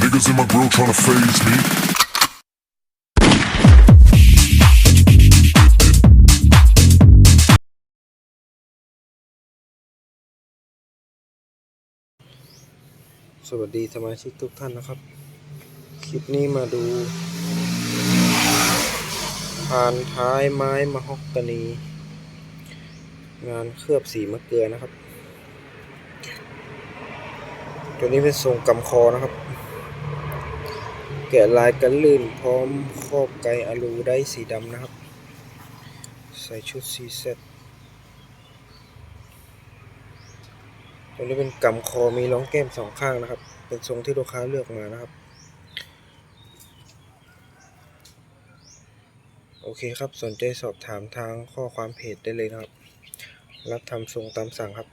Niggas in my grill tryna phase me. สวัสดีสมาชิกทุกท่านนะครับ คลิปนี้มาดูผ่านท้ายไม้มะฮอกกานี งานเคลือบสีมะเกลือนะครับ ตัวนี้เป็นทรงกำคอนะครับ แกะลายกันลื่นพร้อมครอบไกอะลูได้สีดำนะครับ ใส่ชุดซีเซ็ตตัวนี้เป็นกำคอมีร้องแก้มสองข้างนะครับ เป็นทรงที่ลูกค้าเลือกมานะครับ โอเคครับสนใจสอบถามทางข้อความเพจได้เลยนะครับ รับทำทรงตามสั่งครับ